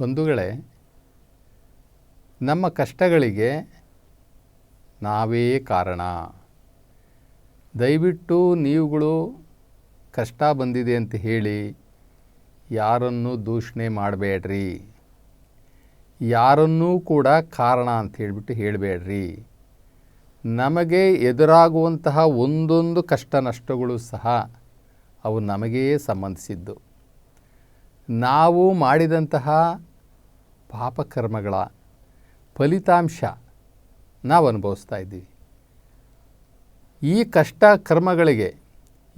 ಬಂಧುಗಳೇ, ನಮ್ಮ ಕಷ್ಟಗಳಿಗೆ ನಾವೇ ಕಾರಣ. ದಯವಿಟ್ಟು ನೀವುಗಳು ಕಷ್ಟ ಬಂದಿದೆ ಅಂತ ಹೇಳಿ ಯಾರನ್ನು ದೂಷಣೆ ಮಾಡಬೇಡ್ರಿ. ಯಾರನ್ನೂ ಕೂಡ ಕಾರಣ ಅಂತ ಹೇಳಿಬಿಟ್ಟು ಹೇಳಬೇಡ್ರಿ. ನಮಗೆ ಎದುರಾಗುವಂತಹ ಒಂದೊಂದು ಕಷ್ಟ ನಷ್ಟಗಳು ಸಹ ಅವು ನಮಗೇ ಸಂಬಂಧಿಸಿದ್ದು. ನಾವು ಮಾಡಿದಂತಹ ಪಾಪಕರ್ಮಗಳ ಫಲಿತಾಂಶ ನಾವು ಅನುಭವಿಸ್ತಾ ಇದ್ದೀವಿ. ಈ ಕಷ್ಟ ಕರ್ಮಗಳಿಗೆ,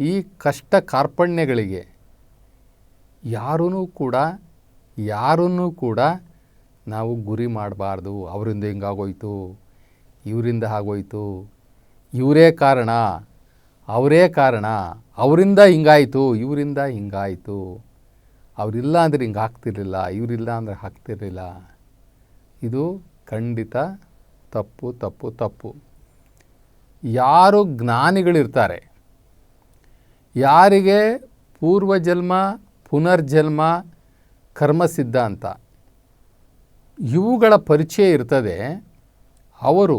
ಈ ಕಷ್ಟ ಕಾರ್ಪಣ್ಯಗಳಿಗೆ ಯಾರೂ ಕೂಡ, ಯಾರನ್ನೂ ಕೂಡ ನಾವು ಗುರಿ ಮಾಡಬಾರ್ದು. ಅವರಿಂದ ಹಿಂಗಾಗೋಯ್ತು? ಇವರಿಂದ ಆಗೋಯ್ತು? ಇವರೇ ಕಾರಣ? ಅವರೇ ಕಾರಣ? ಅವರಿಂದ ಹಿಂಗಾಯಿತು? ಇವರಿಂದ ಹಿಂಗಾಯಿತು? ಅವರಿಲ್ಲ ಅಂದರೆ ಹಿಂಗೆ ಆಗ್ತಿರ್ಲಿಲ್ಲ ಇವರಿಲ್ಲ ಅಂದರೆ ಹಾಕ್ತಿರಲಿಲ್ಲ. ಇದು ಖಂಡಿತ ತಪ್ಪು ತಪ್ಪು ತಪ್ಪು. ಯಾರು ಜ್ಞಾನಿಗಳಿರ್ತಾರೆ, ಯಾರಿಗೆ ಪೂರ್ವಜನ್ಮ, ಪುನರ್ಜನ್ಮ ಕರ್ಮ ಸಿದ್ಧಾಂತ ಇವುಗಳ ಪರಿಚಯ ಇರ್ತದೆ, ಅವರು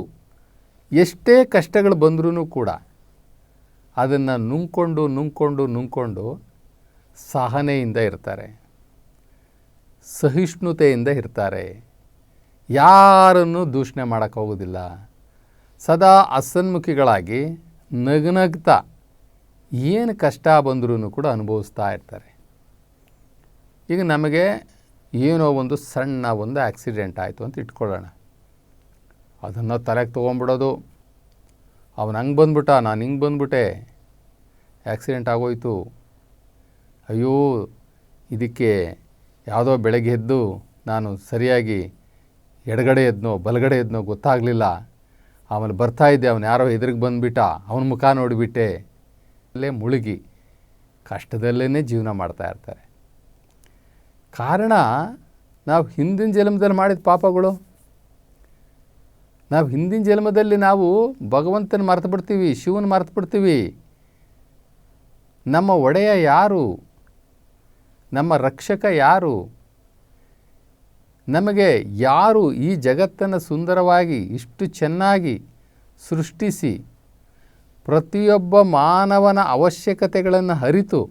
ಎಷ್ಟೇ ಕಷ್ಟಗಳು ಬಂದ್ರೂ ಕೂಡ ಅದನ್ನು ನುಂಗ್ಕೊಂಡು ನುಂಗ್ಕೊಂಡು ನುಂಗ್ಕೊಂಡು ಸಹನೆಯಿಂದ ಇರ್ತಾರೆ. ಸಹಿಷ್ಣುತೆಯಿಂದ ಇರ್ತಾರೆ. ಯಾರನ್ನು ದೂಷಣೆ ಮಾಡೋಕ್ಕೋಗೋದಿಲ್ಲ ಸದಾ ಅಸನ್ಮುಖಿಗಳಾಗಿ ನಗ್ನಗ್ತಾ ಏನು ಕಷ್ಟ ಬಂದರೂ ಕೂಡ ಅನುಭವಿಸ್ತಾ ಇರ್ತಾರೆ. ಈಗ ನಮಗೆ ಏನೋ ಒಂದು ಸಣ್ಣ ಒಂದು ಆಕ್ಸಿಡೆಂಟ್ ಆಯಿತು ಅಂತ ಇಟ್ಕೊಳ್ಳೋಣ. ಅದನ್ನು ತಲೆಗೆ ತೊಗೊಂಬಿಡೋದು. ಅವನು ಹಂಗೆ ಬಂದ್ಬಿಟ್ಟ, ನಾನು ಹಿಂಗೆ ಬಂದ್ಬಿಟ್ಟೆ. ಆಕ್ಸಿಡೆಂಟ್ ಆಗೋಯ್ತು. ಅಯ್ಯೋ, ಇದಕ್ಕೆ ಯಾವುದೋ ಬೆಳಗ್ಗೆ ಎದ್ದು ನಾನು ಸರಿಯಾಗಿ ಎಡಗಡೆ ಎದ್ನೋ, ಬಲಗಡೆ ಎದ್ನೋ ಗೊತ್ತಾಗಲಿಲ್ಲ. ಆಮೇಲೆ ಬರ್ತಾ ಇದ್ದೆ, ಅವನು ಯಾರೋ ಎದುರಿಗೆ ಬಂದುಬಿಟ್ಟ, ಅವನ ಮುಖ ನೋಡಿಬಿಟ್ಟೆ. ಅಲ್ಲೇ ಮುಳುಗಿ ಕಷ್ಟದಲ್ಲೇ ಜೀವನ ಮಾಡ್ತಾ ಇರ್ತಾರೆ. ಕಾರಣ, ನಾವು ಹಿಂದಿನ ಜನ್ಮದಲ್ಲಿ ಮಾಡಿದ ಪಾಪಗಳು. ನಾವು ಹಿಂದಿನ ಜನ್ಮದಲ್ಲಿ ನಾವು ಭಗವಂತನ ಮರೆತು ಬಿಡ್ತೀವಿ, ಶಿವನ ಮರೆತು ಬಿಡ್ತೀವಿ. ನಮ್ಮ ಒಡೆಯ ಯಾರು? ನಮ್ಮ ರಕ್ಷಕ ಯಾರು? ನಮಗೆ ಯಾರು ಈ ಜಗತ್ತನ್ನು ಸುಂದರವಾಗಿ, ಇಷ್ಟು ಚೆನ್ನಾಗಿ ಸೃಷ್ಟಿಸಿ, ಪ್ರತಿಯೊಬ್ಬ ಮಾನವನ ಅವಶ್ಯಕತೆಗಳನ್ನು ಅರಿತು,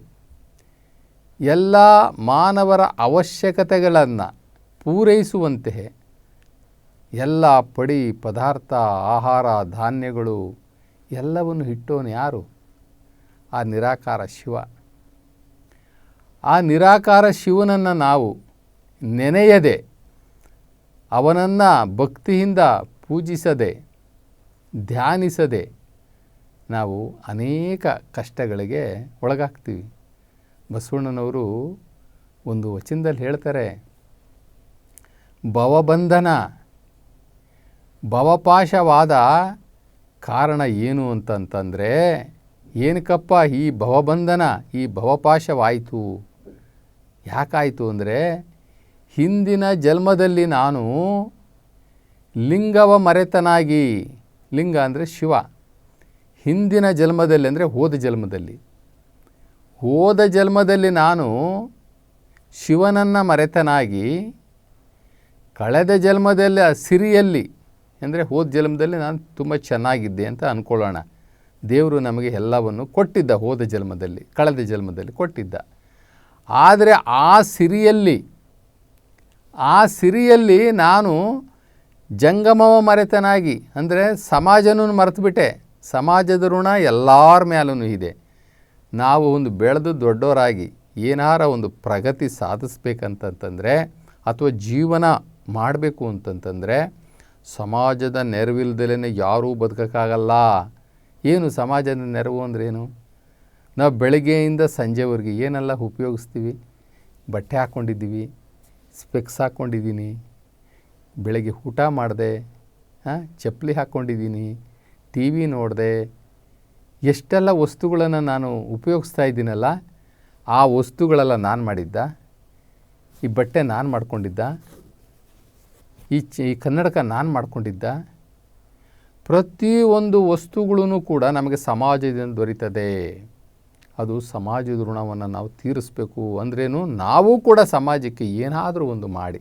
ಎಲ್ಲ ಮಾನವರ ಅವಶ್ಯಕತೆಗಳನ್ನು ಪೂರೈಸುವಂತೆ ಎಲ್ಲ ಪಡಿ, ಪದಾರ್ಥ, ಆಹಾರ, ಧಾನ್ಯಗಳು ಎಲ್ಲವನ್ನು ಇಟ್ಟೋನು ಯಾರು? ಆ ನಿರಾಕಾರ ಶಿವ. ಆ ನಿರಾಕಾರ ಶಿವನನ್ನು ನಾವು ನೆನೆಯದೆ ಅವನನ್ನು ಭಕ್ತಿಯಿಂದ ಪೂಜಿಸದೆ, ಧ್ಯಾನಿಸದೆ ನಾವು ಅನೇಕ ಕಷ್ಟಗಳಿಗೆ ಒಳಗಾಗ್ತೀವಿ. ಬಸವಣ್ಣನವರು ಒಂದು ವಚನದಲ್ಲಿ ಹೇಳ್ತಾರೆ, ಭವಬಂಧನ, ಭವಪಾಶವಾದ ಕಾರಣ ಏನು ಅಂತಂತಂದರೆ ಏನಕ್ಕಪ್ಪ ಈ ಭವಬಂಧನ, ಈ ಭವಪಾಶವಾಯಿತು? ಯಾಕಾಯಿತು ಅಂದರೆ ಹಿಂದಿನ ಜನ್ಮದಲ್ಲಿ ನಾನು ಲಿಂಗವ ಮರೆತನಾಗಿ, ಲಿಂಗ ಅಂದರೆ ಶಿವ, ಹಿಂದಿನ ಜನ್ಮದಲ್ಲಿ ಅಂದರೆ ಹೋದ ಜನ್ಮದಲ್ಲಿ. ಹೋದ ಜನ್ಮದಲ್ಲಿ ನಾನು ಶಿವನನ್ನು ಮರೆತನಾಗಿ, ಕಳೆದ ಜನ್ಮದಲ್ಲಿ ಆ ಸಿರಿಯಲ್ಲಿ, ಅಂದರೆ ಹೋದ ಜನ್ಮದಲ್ಲಿ ನಾನು ತುಂಬ ಚೆನ್ನಾಗಿದ್ದೆ ಅಂತ ಅಂದ್ಕೊಳ್ಳೋಣ ದೇವರು ನಮಗೆ ಎಲ್ಲವನ್ನು ಕೊಟ್ಟಿದ್ದ ಹೋದ ಜನ್ಮದಲ್ಲಿ, ಕಳೆದ ಜನ್ಮದಲ್ಲಿ ಕೊಟ್ಟಿದ್ದ. ಆದರೆ ಆ ಸಿರಿಯಲ್ಲಿ ಆ ಸಿರಿಯಲ್ಲಿ ನಾನು ಜಂಗಮವ ಮರೆತನಾಗಿ, ಅಂದರೆ ಸಮಾಜನೂ ಮರೆತುಬಿಟ್ಟೆ, ಸಮಾಜದ ಋಣ ಎಲ್ಲರ ಮೇಲೂ ಇದೆ. ನಾವು ಒಂದು ಬೆಳೆದು ದೊಡ್ಡವರಾಗಿ ಏನಾರ ಒಂದು ಪ್ರಗತಿ ಸಾಧಿಸ್ಬೇಕಂತಂತಂದರೆ ಅಥವಾ ಜೀವನ ಮಾಡಬೇಕು ಅಂತಂತಂದರೆ ಸಮಾಜದ ನೆರವಿಲ್ದಲೇ ಯಾರೂ ಬದುಕೋಕ್ಕಾಗಲ್ಲ. ಏನು ಸಮಾಜದ ನೆರವು ಅಂದ್ರೇನು? ನಾವು ಬೆಳಗ್ಗೆಯಿಂದ ಸಂಜೆವರೆಗೆ ಏನೆಲ್ಲ ಉಪಯೋಗಿಸ್ತೀವಿ? ಬಟ್ಟೆ ಹಾಕ್ಕೊಂಡಿದ್ದೀವಿ ಸ್ಪೆಕ್ಸ್ ಹಾಕ್ಕೊಂಡಿದ್ದೀನಿ ಬೆಳಗ್ಗೆ ಊಟ ಮಾಡಿದೆ ಹಾಂ ಚಪ್ಪಲಿ ಹಾಕ್ಕೊಂಡಿದ್ದೀನಿ ಟಿ ವಿ ನೋಡಿದೆ, ಎಷ್ಟೆಲ್ಲ ವಸ್ತುಗಳನ್ನು ನಾನು ಉಪಯೋಗಿಸ್ತಾ ಇದ್ದೀನಲ್ಲ, ಆ ವಸ್ತುಗಳೆಲ್ಲ ನಾನು ಮಾಡಿದ್ದ? ಈ ಬಟ್ಟೆ ನಾನು ಮಾಡ್ಕೊಂಡಿದ್ದ? ಈ ಚ, ಈ ಕನ್ನಡಕ ನಾನು ಮಾಡ್ಕೊಂಡಿದ್ದ? ಪ್ರತಿಯೊಂದು ವಸ್ತುಗಳೂ ಕೂಡ ನಮಗೆ ಸಮಾಜದಿಂದ ದೊರೀತದೆ. ಅದು ಸಮಾಜದ ಋಣವನ್ನು ನಾವು ತೀರಿಸಬೇಕು ಅಂದ್ರೇನು ನಾವು ಕೂಡ ಸಮಾಜಕ್ಕೆ ಏನಾದರೂ ಒಂದು ಮಾಡಿ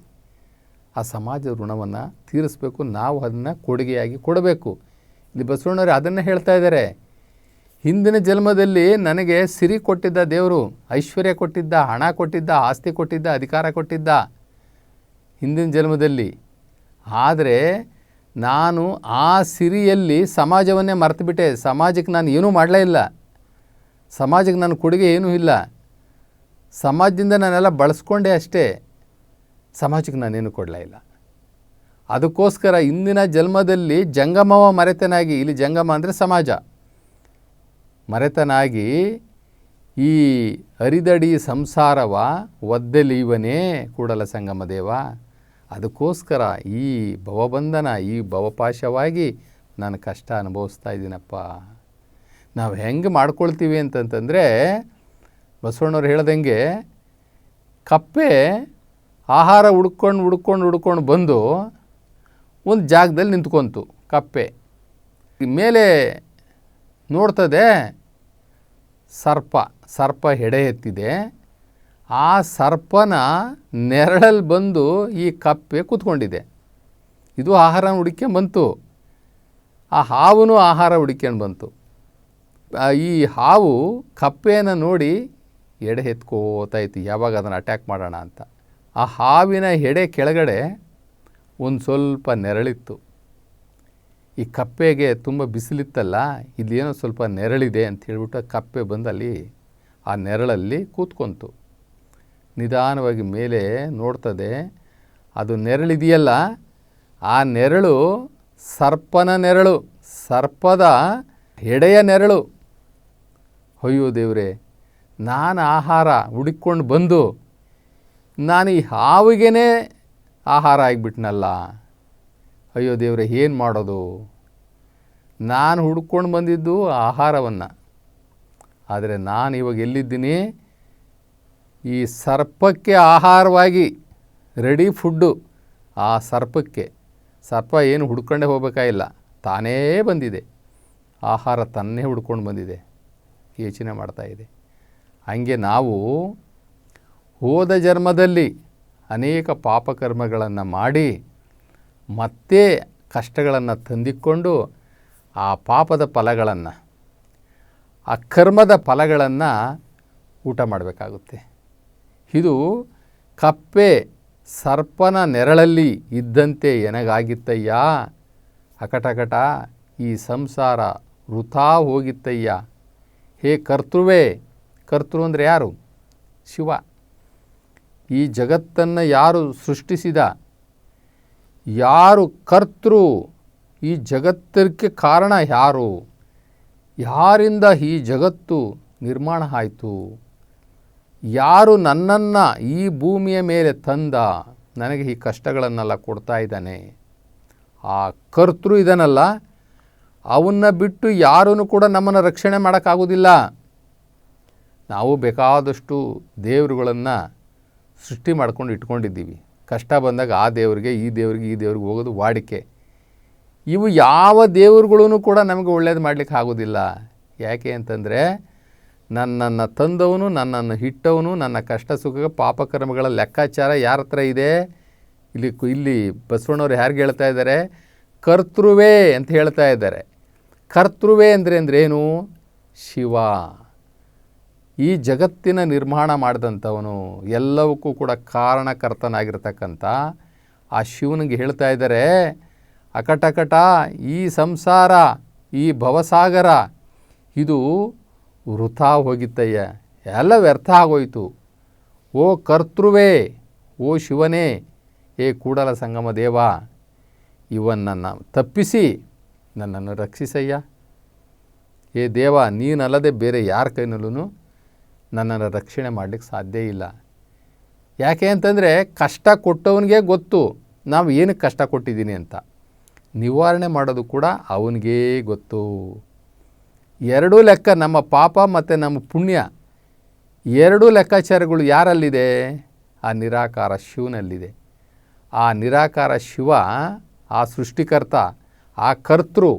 ಆ ಸಮಾಜದ ಋಣವನ್ನು ತೀರಿಸಬೇಕು, ನಾವು ಅದನ್ನು ಕೊಡುಗೆಯಾಗಿ ಕೊಡಬೇಕು. ಇಲ್ಲಿ ಬಸವಣ್ಣವರು ಅದನ್ನೇ ಹೇಳ್ತಾ ಇದ್ದಾರೆ. ಹಿಂದಿನ ಜನ್ಮದಲ್ಲಿ ನನಗೆ ಸಿರಿ ಕೊಟ್ಟಿದ್ದ ದೇವರು, ಐಶ್ವರ್ಯ ಕೊಟ್ಟಿದ್ದ, ಹಣ ಕೊಟ್ಟಿದ್ದ, ಆಸ್ತಿ ಕೊಟ್ಟಿದ್ದ, ಅಧಿಕಾರ ಕೊಟ್ಟಿದ್ದ ಹಿಂದಿನ ಜನ್ಮದಲ್ಲಿ. ಆದರೆ ನಾನು ಆ ಸಿರಿಯಲ್ಲಿ ಸಮಾಜವನ್ನೇ ಮರೆತುಬಿಟ್ಟೆ, ಸಮಾಜಕ್ಕೆ ನಾನು ಏನೂ ಮಾಡಲೇ ಇಲ್ಲ. ಸಮಾಜಕ್ಕೆ ನನ್ನ ಕೊಡುಗೆ ಏನೂ ಇಲ್ಲ. ಸಮಾಜದಿಂದ ನಾನೆಲ್ಲ ಬಳಸ್ಕೊಂಡೆ ಅಷ್ಟೇ. ಸಮಾಜಕ್ಕೆ ನಾನೇನು ಕೊಡಲೇ ಇಲ್ಲ. ಅದಕ್ಕೋಸ್ಕರ ಇಂದಿನ ಜನ್ಮದಲ್ಲಿ ಜಂಗಮವ ಮರೆತನಾಗಿ, ಇಲ್ಲಿ ಜಂಗಮ ಅಂದರೆ ಸಮಾಜ. ಮರೆತನಾಗಿ ಈ ಅರಿದಡಿ ಸಂಸಾರವ ಒದ್ದೆಲೀವನೇ ಕೂಡಲ ಸಂಗಮ ದೇವ. ಅದಕ್ಕೋಸ್ಕರ ಈ ಭವಬಂಧನ, ಈ ಭವಪಾಶವಾಗಿ ನಾನು ಕಷ್ಟ ಅನುಭವಿಸ್ತಾ ಇದ್ದೀನಪ್ಪ. ನಾವು ಹೆಂಗೆ ಮಾಡ್ಕೊಳ್ತೀವಿ ಅಂತಂತಂದರೆ ಬಸವಣ್ಣವ್ರು ಹೇಳ್ದಂಗೆ ಕಪ್ಪೆ ಆಹಾರ ಹುಡ್ಕೊಂಡು ಹುಡ್ಕೊಂಡು ಹುಡ್ಕೊಂಡು ಬಂದು ಒಂದು ಜಾಗದಲ್ಲಿ ನಿಂತ್ಕೊಂತು ಕಪ್ಪೆ. ಮೇಲೆ ನೋಡ್ತದೆ ಸರ್ಪ ಸರ್ಪ ಹೆಡೆ ಎತ್ತಿದೆ. ಆ ಸರ್ಪನ ನೆರಳಲ್ಲಿ ಬಂದು ಈ ಕಪ್ಪೆ ಕೂತ್ಕೊಂಡಿದೆ. ಇದು ಆಹಾರ ಹುಡುಕ್ಯಂಡು ಬಂತು. ಆ ಹಾವು ಆಹಾರ ಹುಡುಕ್ಯಂಡು ಬಂತು. ಈ ಹಾವು ಕಪ್ಪೆಯನ್ನು ನೋಡಿ ಎಡೆ ಎತ್ಕೋತಾ ಇತ್ತು. ಯಾವಾಗ ಅದನ್ನು ಅಟ್ಯಾಕ್ ಮಾಡೋಣ ಅಂತ. ಆ ಹಾವಿನ ಎಡೆ ಕೆಳಗಡೆ ಒಂದು ಸ್ವಲ್ಪ ನೆರಳಿತ್ತು. ಈ ಕಪ್ಪೆಗೆ ತುಂಬ ಬಿಸಿಲಿತ್ತಲ್ಲ, ಇಲ್ಲೇನೋ ಸ್ವಲ್ಪ ನೆರಳಿದೆ ಅಂತ ಹೇಳಿಬಿಟ್ಟು ಕಪ್ಪೆ ಬಂದಲ್ಲಿ ಆ ನೆರಳಲ್ಲಿ ಕೂತ್ಕೊಂತು. ನಿಧಾನವಾಗಿ ಮೇಲೆ ನೋಡ್ತದೆ, ಅದು ನೆರಳಿದೆಯಲ್ಲ, ಆ ನೆರಳು ಸರ್ಪನ ನೆರಳು, ಸರ್ಪದ ಎಡೆಯ ನೆರಳು. ಅಯ್ಯೋ ದೇವರೇ, ನಾನು ಆಹಾರ ಹುಡುಕೊಂಡು ಬಂದು ನಾನು ಈ ಹಾವಿಗೇ ಆಹಾರ ಆಗಿಬಿಟ್ನಲ್ಲ. ಅಯ್ಯೋ ದೇವರೇ, ಏನು ಮಾಡೋದು? ನಾನು ಹುಡ್ಕೊಂಡು ಬಂದಿದ್ದು ಆಹಾರವನ್ನು. ಆದರೆ ನಾನು ಇವಾಗ ಎಲ್ಲಿದ್ದೀನಿ? ಈ ಸರ್ಪಕ್ಕೆ ಆಹಾರವಾಗಿ ರೆಡಿ ಫುಡ್ಡು ಆ ಸರ್ಪಕ್ಕೆ. ಸರ್ಪ ಏನು ಹುಡ್ಕೊಂಡೇ ಹೋಗಬೇಕಾಗಿಲ್ಲ ತಾನೇ ಬಂದಿದೆ. ಆಹಾರ ತನ್ನೇ ಹುಡ್ಕೊಂಡು ಬಂದಿದೆ. ಯೋಚನೆ ಮಾಡ್ತಾ ಇದೆ. ಹಾಗೆ ನಾವು ಹೋದ ಜನ್ಮದಲ್ಲಿ ಅನೇಕ ಪಾಪಕರ್ಮಗಳನ್ನು ಮಾಡಿ ಮತ್ತೆ ಕಷ್ಟಗಳನ್ನು ತಂದಿಕೊಂಡು ಆ ಪಾಪದ ಫಲಗಳನ್ನು, ಆ ಕರ್ಮದ ಫಲಗಳನ್ನು ಊಟ ಮಾಡಬೇಕಾಗುತ್ತೆ. ಇದು ಕಪ್ಪೆ ಸರ್ಪನ ನೆರಳಲ್ಲಿ ಇದ್ದಂತೆ ಎನಗಾಗಿತ್ತಯ್ಯ. ಅಕಟಕಟ ಈ ಸಂಸಾರ ವೃಥಾ ಹೋಗಿತ್ತಯ್ಯ. ಹೇ ಕರ್ತೃವೇ, ಕರ್ತೃ ಅಂದರೆ ಯಾರು? ಶಿವ. ಈ ಜಗತ್ತನ್ನು ಯಾರು ಸೃಷ್ಟಿಸಿದ? ಯಾರು ಕರ್ತೃ? ಈ ಜಗತ್ತಕ್ಕೆ ಕಾರಣ ಯಾರು? ಯಾರಿಂದ ಈ ಜಗತ್ತು ನಿರ್ಮಾಣ ಆಯಿತು? ಯಾರು ನನ್ನನ್ನು ಈ ಭೂಮಿಯ ಮೇಲೆ ತಂದ? ನನಗೆ ಈ ಕಷ್ಟಗಳನ್ನೆಲ್ಲ ಕೊಡ್ತಾ ಇದ್ದಾನೆ. ಆ ಕರ್ತೃ ಇದನ್ನಲ್ಲ ಅವನ್ನ ಬಿಟ್ಟು ಯಾರೂ ಕೂಡ ನಮ್ಮನ್ನು ರಕ್ಷಣೆ ಮಾಡೋಕ್ಕಾಗೋದಿಲ್ಲ ನಾವು ಬೇಕಾದಷ್ಟು ದೇವರುಗಳನ್ನು ಸೃಷ್ಟಿ ಮಾಡ್ಕೊಂಡು ಇಟ್ಕೊಂಡಿದ್ದೀವಿ. ಕಷ್ಟ ಬಂದಾಗ ಆ ದೇವರಿಗೆ, ಈ ದೇವರಿಗೆ, ಈ ದೇವ್ರಿಗೆ ಹೋಗೋದು ವಾಡಿಕೆ. ಇವು ಯಾವ ದೇವರುಗಳೂ ಕೂಡ ನಮಗೆ ಒಳ್ಳೇದು ಮಾಡಲಿಕ್ಕೆ ಆಗೋದಿಲ್ಲ ಯಾಕೆ ಅಂತಂದರೆ, ನನ್ನನ್ನು ತಂದವನು, ನನ್ನನ್ನು ಹಿಟ್ಟವನು, ನನ್ನ ಕಷ್ಟ ಸುಖ ಪಾಪಕರ್ಮಗಳ ಲೆಕ್ಕಾಚಾರ ಯಾರ ಹತ್ರ ಇದೆ? ಇಲ್ಲಿ ಇಲ್ಲಿ ಬಸವಣ್ಣವ್ರು ಯಾರಿಗೆ ಹೇಳ್ತಾ ಇದ್ದಾರೆ? ಕರ್ತೃವೇ ಅಂತ ಹೇಳ್ತಾ ಇದ್ದಾರೆ. ಕರ್ತೃವೇ ಅಂದರೆ ಅಂದ್ರೇನು ಶಿವ. ಈ ಜಗತ್ತಿನ ನಿರ್ಮಾಣ ಮಾಡಿದಂಥವನು ಎಲ್ಲವಕ್ಕೂ ಕೂಡ ಕಾರಣಕರ್ತನಾಗಿರ್ತಕ್ಕಂಥ ಆ ಶಿವನಿಗೆ ಹೇಳ್ತಾ ಇದ್ದಾರೆ, ಅಕಟಕಟ, ಈ ಸಂಸಾರ, ಈ ಭವಸಾಗರ, ಇದು ವೃಥ ಹೋಗಿತ್ತಯ್ಯ. ಎಲ್ಲ ವ್ಯರ್ಥ ಆಗೋಯಿತು. ಓ ಕರ್ತೃವೇ, ಓ ಶಿವನೇ, ಏ ಕೂಡಲ ಸಂಗಮ ದೇವ, ಇವನನ್ನು ತಪ್ಪಿಸಿ ನನ್ನನ್ನು ರಕ್ಷಿಸಯ್ಯ. ಏ ದೇವ, ನೀನಲ್ಲದೆ ಬೇರೆ ಯಾರ ಕೈನಲ್ಲೂ ನನ್ನನ್ನು ರಕ್ಷಣೆ ಮಾಡಲಿಕ್ಕೆ ಸಾಧ್ಯ ಇಲ್ಲ. ಯಾಕೆ ಅಂತಂದರೆ ಕಷ್ಟ ಕೊಟ್ಟವನಿಗೆ ಗೊತ್ತು, ನಾವು ಏನಕ್ಕೆ ಕಷ್ಟ ಕೊಟ್ಟಿದ್ದೀನಿ ಅಂತ. ನಿವಾರಣೆ ಮಾಡೋದು ಕೂಡ ಅವನಿಗೇ ಗೊತ್ತು. ಎರಡೂ ಲೆಕ್ಕ ನಮ್ಮ ಪಾಪ ಮತ್ತು ನಮ್ಮ ಪುಣ್ಯ. ಎರಡೂ ಲೆಕ್ಕಾಚಾರಗಳು ಯಾರಲ್ಲಿದೆ? ಆ ನಿರಾಕಾರ ಶಿವನಲ್ಲಿದೆ. ಆ ನಿರಾಕಾರ ಶಿವ, ಆ ಸೃಷ್ಟಿಕರ್ತ ಆ ಕರ್ತೃ,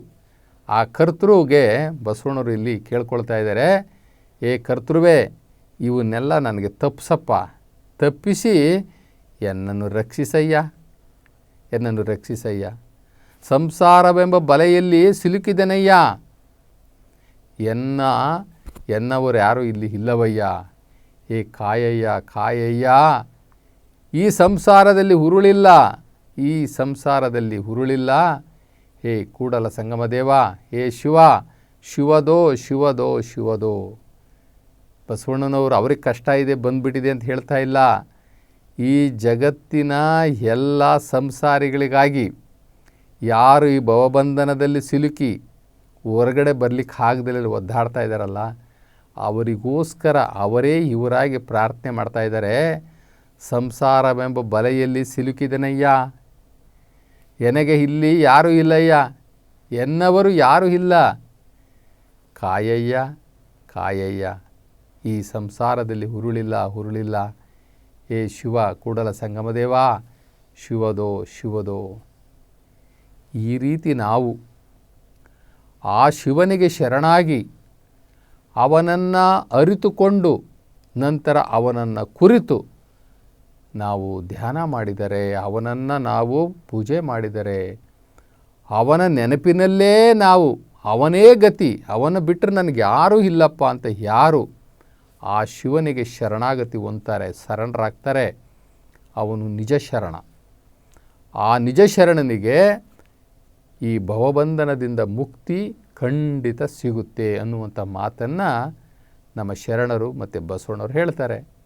ಆ ಕರ್ತೃಗೆ ಬಸವಣ್ಣರು ಇಲ್ಲಿ ಕೇಳ್ಕೊಳ್ತಾ ಇದ್ದಾರೆ, ಏ ಕರ್ತೃವೇ, ಇವನ್ನೆಲ್ಲ ನನಗೆ ತಪ್ಪಿಸಪ್ಪ ತಪ್ಪಿಸಿ ಎನ್ನನ್ನು ರಕ್ಷಿಸಯ್ಯ ಎನ್ನನ್ನು ರಕ್ಷಿಸಯ್ಯ. ಸಂಸಾರವೆಂಬ ಬಲೆಯಲ್ಲಿ ಸಿಲುಕಿದನಯ್ಯ. ಎನ್ನ, ಎನ್ನವರು ಯಾರೂ ಇಲ್ಲಿ ಇಲ್ಲವಯ್ಯ. ಏ ಕಾಯಯ್ಯ ಕಾಯಯ್ಯ. ಈ ಸಂಸಾರದಲ್ಲಿ ಹುರುಳಿಲ್ಲ, ಈ ಸಂಸಾರದಲ್ಲಿ ಹುರುಳಿಲ್ಲ. ಹೇ ಕೂಡಲ ಸಂಗಮದೇವ ಹೇ ಶಿವ, ಶಿವದೋ ಶಿವದೋ ಶಿವದೋ. ಬಸವಣ್ಣನವರು ಅವ್ರಿಗೆ ಕಷ್ಟ ಇದೆ, ಬಂದುಬಿಟ್ಟಿದೆ ಅಂತ ಹೇಳ್ತಾ ಇಲ್ಲ. ಈ ಜಗತ್ತಿನ ಎಲ್ಲ ಸಂಸಾರಿಗಳಿಗಾಗಿ ಯಾರು ಈ ಭವಬಂಧನದಲ್ಲಿ ಸಿಲುಕಿ ಹೊರಗಡೆ ಬರಲಿಕ್ಕೆ ಆಗದಲ್ಲಿ, ಒದ್ದಾಡ್ತಾ ಇದ್ದಾರಲ್ಲ, ಅವರಿಗೋಸ್ಕರ ಅವರೇ ಇವರಾಗಿ ಪ್ರಾರ್ಥನೆ ಮಾಡ್ತಾ ಇದ್ದಾರೆ. ಸಂಸಾರವೆಂಬ ಬಲೆಯಲ್ಲಿ ಸಿಲುಕಿದನಯ್ಯ. ಎನಗೆ ಇಲ್ಲಿ ಯಾರೂ ಇಲ್ಲಯ್ಯ? ಎನ್ನವರು ಯಾರೂ ಇಲ್ಲ? ಕಾಯಯ್ಯ ಕಾಯಯ್ಯ, ಈ ಸಂಸಾರದಲ್ಲಿ ಹುರುಳಿಲ್ಲ ಹುರುಳಿಲ್ಲ. ಏ ಶಿವ, ಕೂಡಲ ಸಂಗಮದೇವ ಶಿವದೋ ಶಿವದೋ. ಈ ರೀತಿ ನಾವು ಆ ಶಿವನಿಗೆ ಶರಣಾಗಿ ಅವನನ್ನು ಅರಿತುಕೊಂಡು ನಂತರ ಅವನನ್ನು ಕುರಿತು ನಾವು ಧ್ಯಾನ ಮಾಡಿದರೆ, ಅವನನ್ನು ನಾವು ಪೂಜೆ ಮಾಡಿದರೆ, ಅವನ ನೆನಪಿನಲ್ಲೇ ನಾವು, ಅವನೇ ಗತಿ, ಅವನ ಬಿಟ್ಟರೆ ನನಗೆ ಯಾರೂ ಇಲ್ಲಪ್ಪ ಅಂತ ಯಾರು ಆ ಶಿವನಿಗೆ ಶರಣಾಗತಿ ಹೊಂತಾರೆ ಶರಣರಾಗ್ತಾರೆ. ಅವನು ನಿಜ ಶರಣ. ಆ ನಿಜ ಶರಣನಿಗೆ ಈ ಭವಬಂಧನದಿಂದ ಮುಕ್ತಿ ಖಂಡಿತ ಸಿಗುತ್ತೆ ಅನ್ನುವಂಥ ಮಾತನ್ನು ನಮ್ಮ ಶರಣರು ಮತ್ತು ಬಸವಣ್ಣರು ಹೇಳ್ತಾರೆ.